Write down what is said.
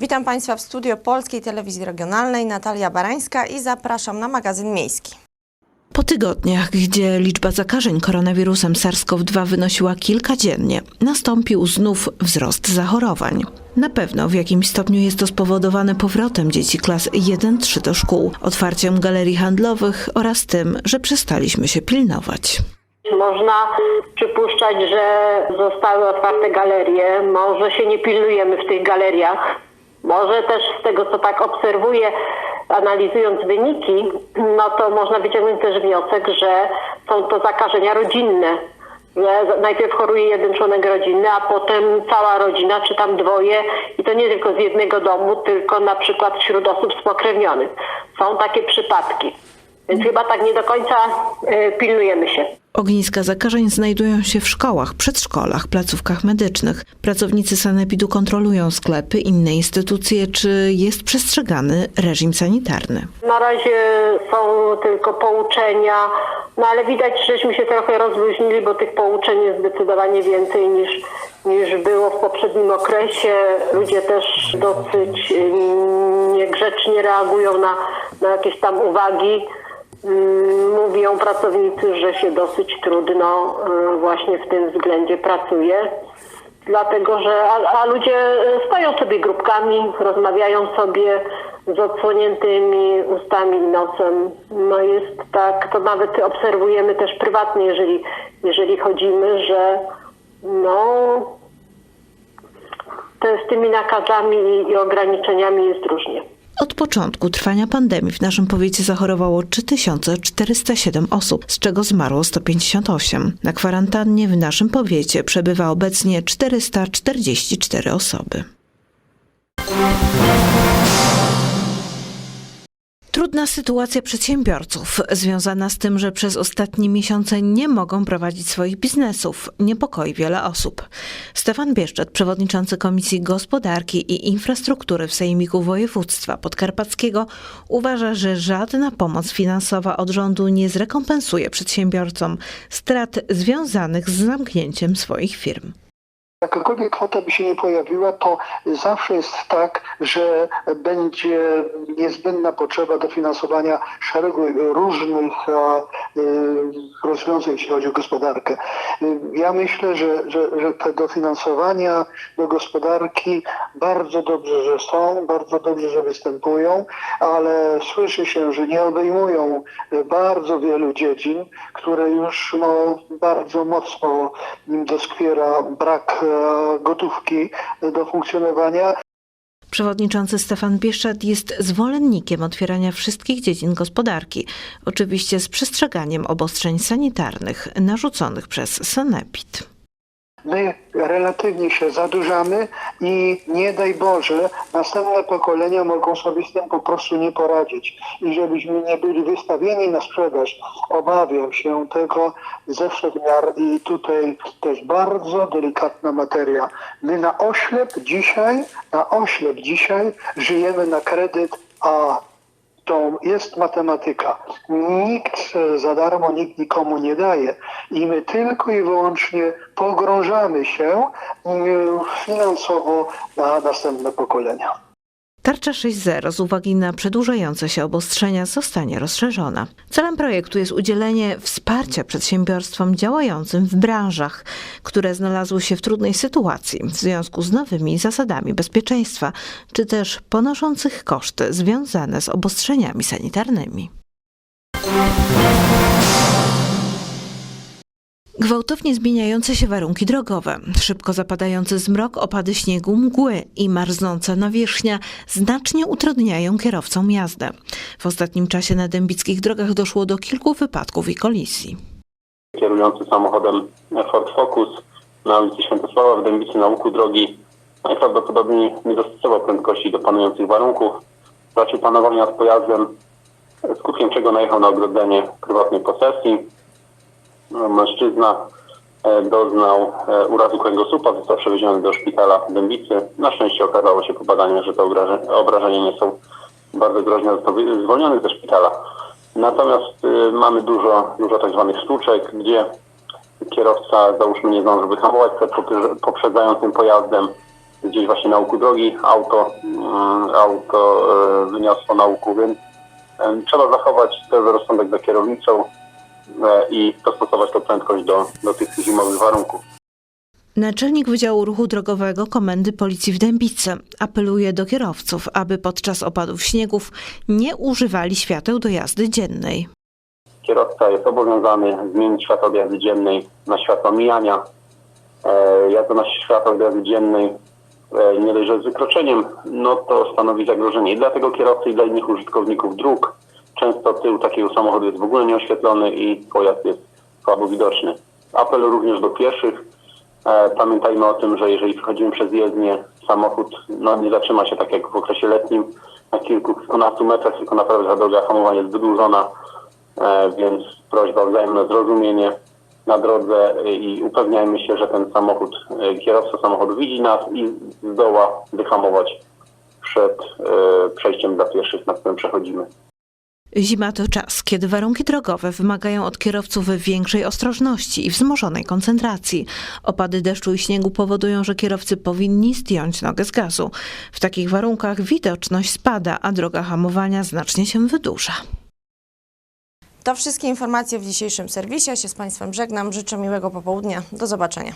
Witam Państwa w studio Polskiej Telewizji Regionalnej. Natalia Barańska i zapraszam na magazyn miejski. Po tygodniach, gdzie liczba zakażeń koronawirusem SARS-CoV-2 wynosiła kilka dziennie, nastąpił znów wzrost zachorowań. Na pewno w jakimś stopniu jest to spowodowane powrotem dzieci klas 1-3 do szkół, otwarciem galerii handlowych oraz tym, że przestaliśmy się pilnować. Można przypuszczać, że zostały otwarte galerie. Może się nie pilnujemy w tych galeriach. Może też z tego, co tak obserwuję, analizując wyniki, no to można wyciągnąć też wniosek, że są to zakażenia rodzinne. Najpierw choruje jeden członek rodziny, a potem cała rodzina, czy tam dwoje i to nie tylko z jednego domu, tylko na przykład wśród osób spokrewnionych. Są takie przypadki. Więc chyba tak nie do końca y, pilnujemy się. Ogniska zakażeń znajdują się w szkołach, przedszkolach, placówkach medycznych. Pracownicy sanepidu kontrolują sklepy, inne instytucje, czy jest przestrzegany reżim sanitarny. Na razie są tylko pouczenia, no ale widać, żeśmy się trochę rozluźnili, bo tych pouczeń jest zdecydowanie więcej niż, niż było w poprzednim okresie. Ludzie też dosyć mm, niegrzecznie reagują na, na jakieś tam uwagi. Mm, Mówią pracownicy, że się dosyć trudno y, właśnie w tym względzie pracuje. Dlatego, że a, a ludzie y, stoją sobie grupkami, rozmawiają sobie z odsłoniętymi ustami i nosem. No jest tak, to nawet obserwujemy też prywatnie, jeżeli, jeżeli chodzimy, że no te, z tymi nakazami i, i ograniczeniami jest różnie. Od początku trwania pandemii w naszym powiecie zachorowało 3407 osób, z czego zmarło 158. Na kwarantannie w naszym powiecie przebywa obecnie 444 osoby. Trudna sytuacja przedsiębiorców, związana z tym, że przez ostatnie miesiące nie mogą prowadzić swoich biznesów, niepokoi wiele osób. Stefan Bieszczet, przewodniczący Komisji Gospodarki i Infrastruktury w Sejmiku Województwa Podkarpackiego, uważa, że żadna pomoc finansowa od rządu nie zrekompensuje przedsiębiorcom strat związanych z zamknięciem swoich firm. Jakakolwiek kwota by się nie pojawiła, to zawsze jest tak, że będzie niezbędna potrzeba dofinansowania szeregu różnych e, y, rozwiązań, jeśli chodzi o gospodarkę. Ja myślę, że, że, że te dofinansowania do gospodarki bardzo dobrze, że są, bardzo dobrze, że występują, ale słyszy się, że nie obejmują bardzo wielu dziedzin, które już no, bardzo mocno im doskwiera brak e, gotówki do funkcjonowania. Przewodniczący Stefan Bieszczad jest zwolennikiem otwierania wszystkich dziedzin gospodarki, oczywiście z przestrzeganiem obostrzeń sanitarnych narzuconych przez Sanepid. My relatywnie się zadłużamy i nie daj Boże, następne pokolenia mogą sobie z tym po prostu nie poradzić. I żebyśmy nie byli wystawieni na sprzedaż, obawiam się tego ze miar i tutaj to jest bardzo delikatna materia. My na oślep dzisiaj, na oślep dzisiaj żyjemy na kredyt, a to jest matematyka. Nikt za darmo, nikt nikomu nie daje. I my tylko i wyłącznie pogrążamy się mm, finansowo na następne pokolenia. Tarcza 6.0 z uwagi na przedłużające się obostrzenia zostanie rozszerzona. Celem projektu jest udzielenie wsparcia przedsiębiorstwom działającym w branżach, które znalazły się w trudnej sytuacji w związku z nowymi zasadami bezpieczeństwa, czy też ponoszących koszty związane z obostrzeniami sanitarnymi. Gwałtownie zmieniające się warunki drogowe, szybko zapadający zmrok, opady śniegu, mgły i marznąca nawierzchnia znacznie utrudniają kierowcom jazdę. W ostatnim czasie na dębickich drogach doszło do kilku wypadków i kolizji. kierujący samochodem Ford Focus na ulicy Świętosława w Dębicy na łuku drogi najprawdopodobniej nie dostosował prędkości do panujących warunków. Raczył panował nad pojazdem, skutkiem czego najechał na ogrodzenie prywatnej posesji. No, Mężczyzna e, doznał e, urazu kręgosłupa, został przewieziony do szpitala w Dębicy. Na szczęście okazało się po badaniu, że te obraże- obrażenia nie są bardzo groźne, został zwolniony ze szpitala. Natomiast y, mamy dużo, dużo tak zwanych stłuczek, gdzie kierowca załóżmy nie zdążył wyhamować przed poprze- poprzedzającym pojazdem, gdzie gdzieś właśnie na łuku drogi, auto, mm, auto e, wyniosło na łuku, więc e, trzeba zachować ten rozsądek za kierownicą e, i dostosować tą prędkość do, do tych zimowych warunków. Naczelnik Wydziału Ruchu Drogowego Komendy Policji w Dębicy apeluje do kierowców, aby podczas opadów śniegów nie używali świateł do jazdy dziennej. Kierowca jest obowiązany zmienić światło do jazdy dziennej na światło mijania. E, jazda na światło do jazdy dziennej e, nie dość, że z wykroczeniem, no to stanowi zagrożenie i dla tego kierowcy, i dla innych użytkowników dróg. Często tył takiego samochodu jest w ogóle nieoświetlony i pojazd jest słabo widoczny. Apel również do pieszych. E, pamiętajmy o tym, że jeżeli przechodzimy przez jezdnię, samochód no, nie zatrzyma się tak jak w okresie letnim na kilkunastu metrach, tylko naprawdę ta droga hamowania jest wydłużona. E, więc prośba o wzajemne zrozumienie na drodze e, i upewniajmy się, że ten samochód, kierowca samochodu widzi nas i zdoła wyhamować przed przejściem dla pieszych, na którym przechodzimy. Zima to czas, kiedy warunki drogowe wymagają od kierowców większej ostrożności i wzmożonej koncentracji. Opady deszczu i śniegu powodują, że kierowcy powinni zdjąć nogę z gazu. W takich warunkach widoczność spada, a droga hamowania znacznie się wydłuża. To wszystkie informacje w dzisiejszym serwisie. Ja się z Państwem żegnam. Życzę miłego popołudnia. Do zobaczenia.